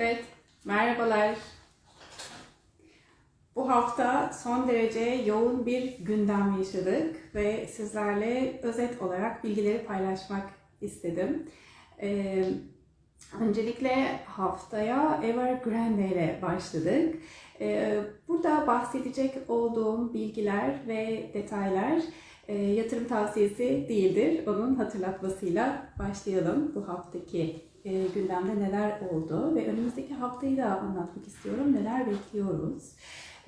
Evet, merhabalar. Bu hafta son derece yoğun bir gündem yaşadık ve sizlerle özet olarak bilgileri paylaşmak istedim. Ee, öncelikle haftaya Evergrande ile başladık. Ee, burada bahsedecek olduğum bilgiler ve detaylar e, yatırım tavsiyesi değildir. Onun hatırlatmasıyla başlayalım bu haftaki e, gündemde neler oldu ve önümüzdeki haftayı da anlatmak istiyorum. Neler bekliyoruz?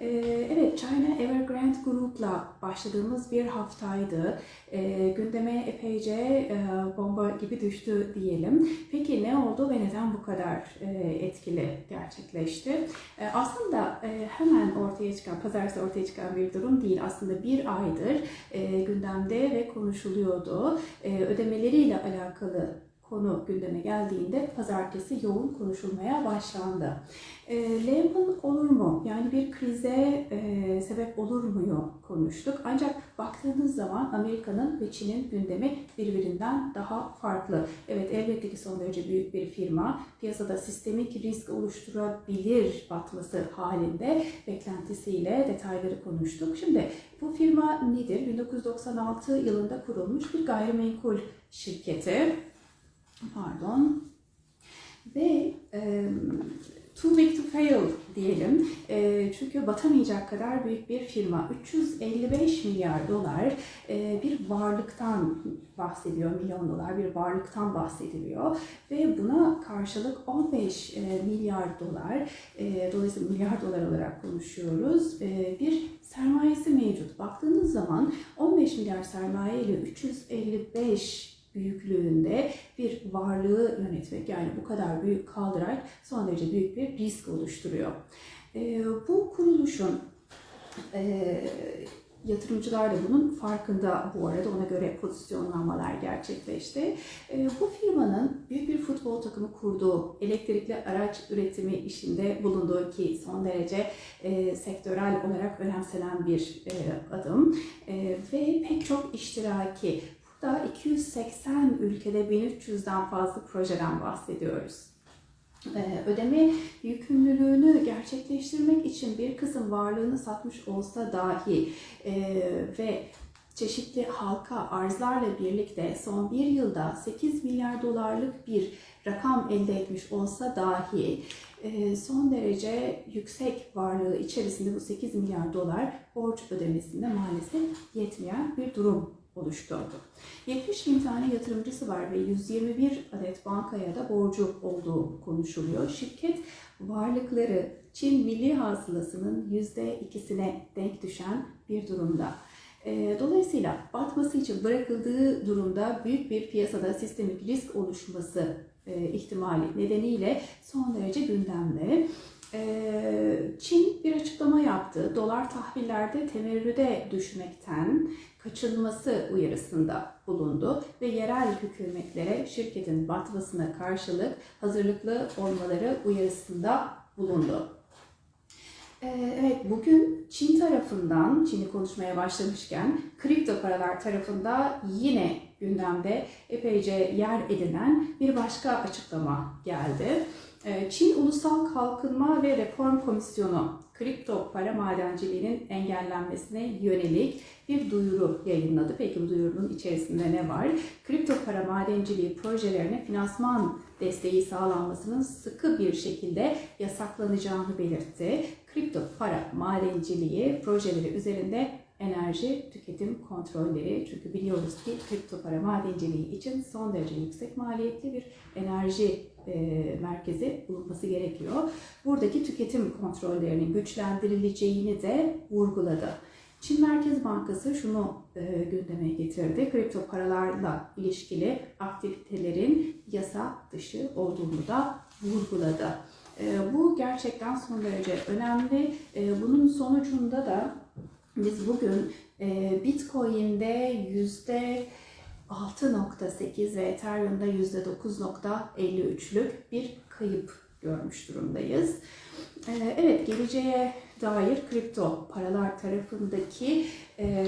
E, evet, China Evergrande Group'la başladığımız bir haftaydı. E, gündeme epeyce e, bomba gibi düştü diyelim. Peki ne oldu ve neden bu kadar e, etkili gerçekleşti? E, aslında e, hemen ortaya çıkan, pazartesi ortaya çıkan bir durum değil. Aslında bir aydır e, gündemde ve konuşuluyordu. E, ödemeleriyle alakalı konu gündeme geldiğinde pazartesi yoğun konuşulmaya başlandı. E, Lehman olur mu? Yani bir krize e, sebep olur muyu konuştuk. Ancak baktığınız zaman Amerika'nın ve Çin'in gündemi birbirinden daha farklı. Evet elbette ki son derece büyük bir firma. Piyasada sistemik risk oluşturabilir batması halinde beklentisiyle detayları konuştuk. Şimdi bu firma nedir? 1996 yılında kurulmuş bir gayrimenkul şirketi pardon ve e, too big to fail diyelim. E, çünkü batamayacak kadar büyük bir firma. 355 milyar dolar e, bir varlıktan bahsediyor, milyon dolar bir varlıktan bahsediliyor ve buna karşılık 15 e, milyar dolar, e, dolayısıyla milyar dolar olarak konuşuyoruz, e, bir sermayesi mevcut. Baktığınız zaman 15 milyar sermaye ile 355 büyüklüğünde bir varlığı yönetmek yani bu kadar büyük kaldırarak son derece büyük bir risk oluşturuyor. E, bu kuruluşun e, Yatırımcılar da bunun farkında bu arada ona göre pozisyonlanmalar gerçekleşti. E, bu firmanın büyük bir futbol takımı kurduğu, elektrikli araç üretimi işinde bulunduğu ki son derece e, sektörel olarak önemsenen bir e, adım e, ve pek çok iştiraki da 280 ülkede 1300'den fazla projeden bahsediyoruz. Ee, ödeme yükümlülüğünü gerçekleştirmek için bir kısım varlığını satmış olsa dahi e, ve çeşitli halka arzlarla birlikte son bir yılda 8 milyar dolarlık bir rakam elde etmiş olsa dahi e, son derece yüksek varlığı içerisinde bu 8 milyar dolar borç ödemesinde maalesef yetmeyen bir durum oluşturdu. 70 bin tane yatırımcısı var ve 121 adet bankaya da borcu olduğu konuşuluyor. Şirket varlıkları Çin milli hasılasının %2'sine denk düşen bir durumda. E, dolayısıyla batması için bırakıldığı durumda büyük bir piyasada sistemik risk oluşması e, ihtimali nedeniyle son derece gündemde. E, Çin bir açıklama yaptı. Dolar tahvillerde temerrüde düşmekten kaçınması uyarısında bulundu ve yerel hükümetlere şirketin batmasına karşılık hazırlıklı olmaları uyarısında bulundu. Ee, evet, bugün Çin tarafından, Çin'i konuşmaya başlamışken, kripto paralar tarafında yine gündemde epeyce yer edinen bir başka açıklama geldi. Ee, Çin Ulusal Kalkınma ve Reform Komisyonu kripto para madenciliğinin engellenmesine yönelik bir duyuru yayınladı. Peki bu duyurunun içerisinde ne var? Kripto para madenciliği projelerine finansman desteği sağlanmasının sıkı bir şekilde yasaklanacağını belirtti. Kripto para madenciliği projeleri üzerinde enerji tüketim kontrolleri. Çünkü biliyoruz ki kripto para madenciliği için son derece yüksek maliyetli bir enerji e, merkezi bulunması gerekiyor. Buradaki tüketim kontrollerinin güçlendirileceğini de vurguladı. Çin Merkez Bankası şunu e, gündeme getirdi. Kripto paralarla ilişkili aktivitelerin yasa dışı olduğunu da vurguladı. E, bu gerçekten son derece önemli. E, bunun sonucunda da biz bugün e, Bitcoin'de yüzde 6.8 ve Ethereum'da %9.53'lük bir kayıp görmüş durumdayız. Ee, evet, geleceğe dair kripto paralar tarafındaki e,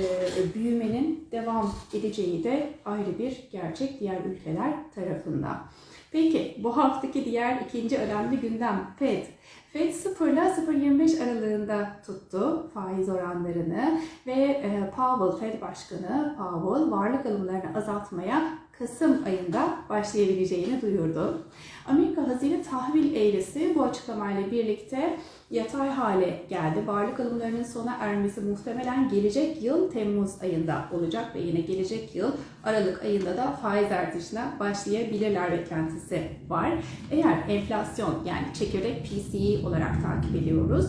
büyümenin devam edeceği de ayrı bir gerçek diğer ülkeler tarafından. Peki bu haftaki diğer ikinci önemli gündem FED. FED 0 ile 0.25 aralığında tuttu faiz oranlarını ve e, Powell, FED Başkanı Powell varlık alımlarını azaltmaya Kasım ayında başlayabileceğini duyurdu. Amerika hazine tahvil eğrisi bu açıklamayla birlikte yatay hale geldi. Varlık alımlarının sona ermesi muhtemelen gelecek yıl Temmuz ayında olacak ve yine gelecek yıl Aralık ayında da faiz artışına başlayabilirler beklentisi var. Eğer enflasyon yani çekirdek PCE olarak takip ediyoruz.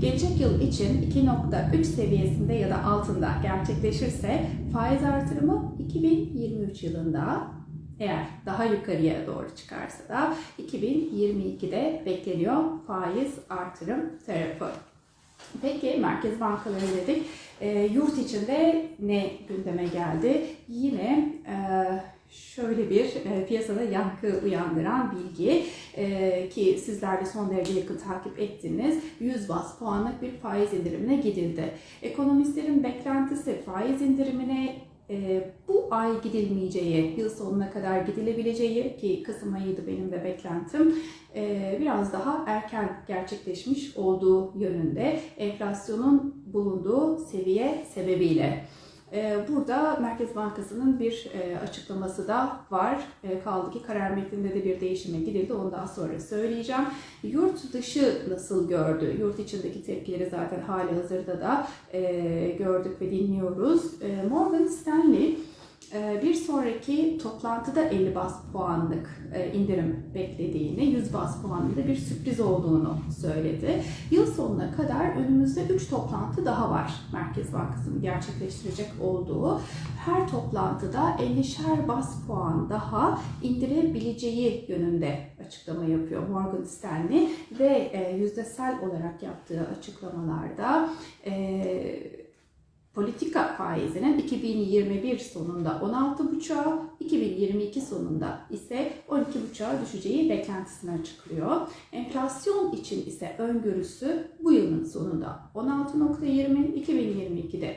Gelecek yıl için 2.3 seviyesinde ya da altında gerçekleşirse faiz artırımı 2023 yılında eğer daha yukarıya doğru çıkarsa da 2022'de bekleniyor faiz artırım tarafı. Peki merkez bankaları dedik. E, yurt içinde ne gündeme geldi? Yine e, şöyle bir e, piyasada yankı uyandıran bilgi e, ki sizler de son derece yakın takip ettiniz. 100 bas puanlık bir faiz indirimine gidildi. Ekonomistlerin beklentisi faiz indirimine bu ay gidilmeyeceği, yıl sonuna kadar gidilebileceği ki Kasım ayıydı benim de beklentim e, biraz daha erken gerçekleşmiş olduğu yönünde enflasyonun bulunduğu seviye sebebiyle. Ee, burada Merkez Bankası'nın bir e, açıklaması da var. E, kaldı ki karar metninde de bir değişime gidildi. Onu daha sonra söyleyeceğim. Yurt dışı nasıl gördü? Yurt içindeki tepkileri zaten hali hazırda da e, gördük ve dinliyoruz. Morgan Stanley bir sonraki toplantıda 50 bas puanlık e, indirim beklediğini, 100 bas puanlı bir sürpriz olduğunu söyledi. Yıl sonuna kadar önümüzde 3 toplantı daha var Merkez Bankası'nın gerçekleştirecek olduğu. Her toplantıda 50'şer bas puan daha indirebileceği yönünde açıklama yapıyor Morgan Stanley ve e, yüzdesel olarak yaptığı açıklamalarda politika faizinin 2021 sonunda 16,5'a, 2022 sonunda ise 12,5'a düşeceği beklentisini açıklıyor. Enflasyon için ise öngörüsü bu yılın sonunda 16.20, 2022'de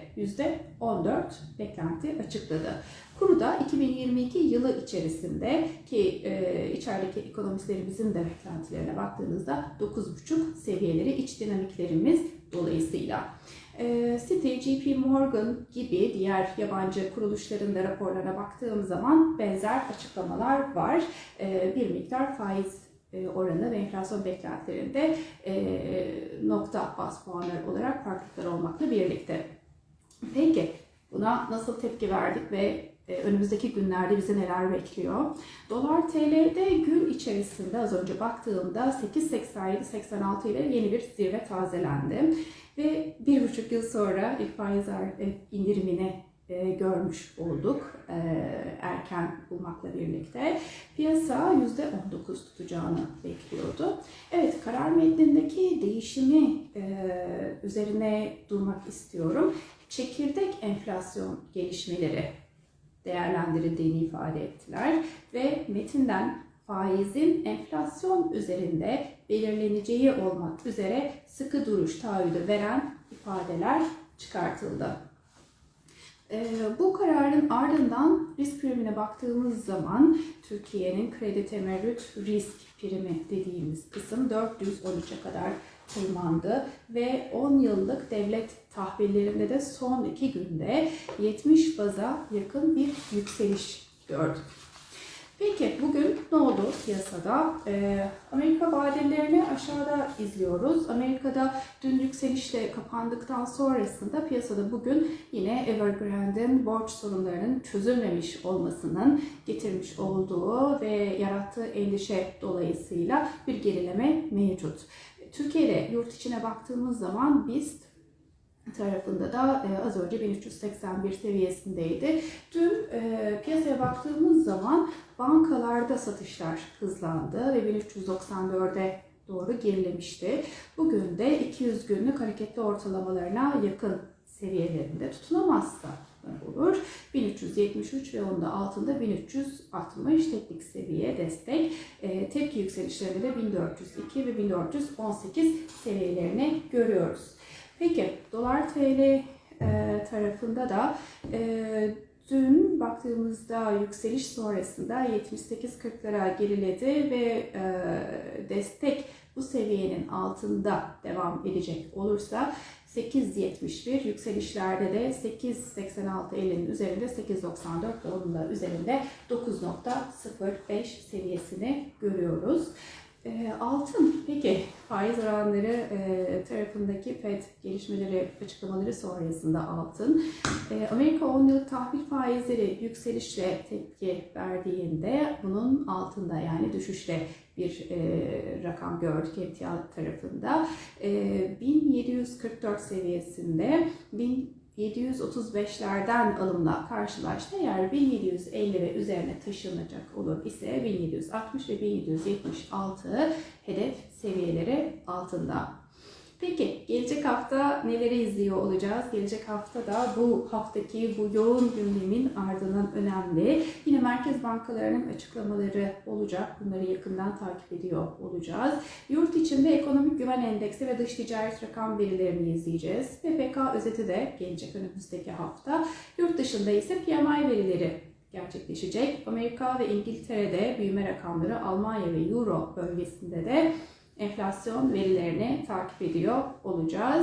%14 beklenti açıkladı. Kuru da 2022 yılı içerisinde ki e, içerideki ekonomistlerimizin de beklentilerine baktığınızda 9,5 seviyeleri iç dinamiklerimiz dolayısıyla. E, Citi, JP Morgan gibi diğer yabancı kuruluşların da raporlarına baktığım zaman benzer açıklamalar var. E, bir miktar faiz e, oranı ve enflasyon beklentilerinde nokta bas puanlar olarak farklılıklar olmakla birlikte. Peki buna nasıl tepki verdik ve önümüzdeki günlerde bizi neler bekliyor? Dolar TL'de gün içerisinde az önce baktığımda 8.87-86 ile yeni bir zirve tazelendi. Ve bir buçuk yıl sonra ilk faiz e, görmüş olduk e, erken bulmakla birlikte. Piyasa %19 tutacağını bekliyordu. Evet karar metnindeki değişimi e, üzerine durmak istiyorum. Çekirdek enflasyon gelişmeleri değerlendirildiğini ifade ettiler ve metinden faizin enflasyon üzerinde belirleneceği olmak üzere sıkı duruş taahhüdü veren ifadeler çıkartıldı. Ee, bu kararın ardından risk primine baktığımız zaman Türkiye'nin kredi temerrüt risk primi dediğimiz kısım 413'e kadar tırmandı ve 10 yıllık devlet tahvillerinde de son iki günde 70 baza yakın bir yükseliş gördük. Peki bugün ne oldu piyasada? Ee, Amerika vadelerini aşağıda izliyoruz. Amerika'da dün yükselişle kapandıktan sonrasında piyasada bugün yine Evergrande'in borç sorunlarının çözülmemiş olmasının getirmiş olduğu ve yarattığı endişe dolayısıyla bir gerileme mevcut. Türkiye'de yurt içine baktığımız zaman BIST tarafında da e, az önce 1381 seviyesindeydi. Dün e, piyasaya baktığımız zaman bankalarda satışlar hızlandı ve 1394'e doğru gerilemişti. Bugün de 200 günlük hareketli ortalamalarına yakın seviyelerinde tutunamazsa olur. 1373 ve onun da altında 1360 teknik seviye destek. E, tepki yükselişlerinde de 1402 ve 1418 seviyelerini görüyoruz. Peki dolar TL e, tarafında da e, dün baktığımızda yükseliş sonrasında 78.40'lara geriledi ve e, destek bu seviyenin altında devam edecek olursa 8.71 yükselişlerde de 8.86.50'nin üzerinde 8.94 ve onun da üzerinde 9.05 seviyesini görüyoruz. E, altın peki faiz oranları e, tarafındaki FED gelişmeleri açıklamaları sonrasında altın e, Amerika 10 yıllık tahvil faizleri yükselişle tepki verdiğinde bunun altında yani düşüşle bir e, rakam gördük emtia tarafında. E, 1744 seviyesinde 1735'lerden alımla karşılaştı. Eğer 1750 ve üzerine taşınacak olur ise 1760 ve 1776 hedef seviyeleri altında. Peki gelecek hafta neleri izliyor olacağız? Gelecek hafta da bu haftaki bu yoğun gündemin ardından önemli. Yine merkez bankalarının açıklamaları olacak. Bunları yakından takip ediyor olacağız. Yurt içinde ekonomik güven endeksi ve dış ticaret rakam verilerini izleyeceğiz. PPK özeti de gelecek önümüzdeki hafta. Yurt dışında ise PMI verileri gerçekleşecek. Amerika ve İngiltere'de büyüme rakamları, Almanya ve Euro bölgesinde de enflasyon verilerini takip ediyor olacağız.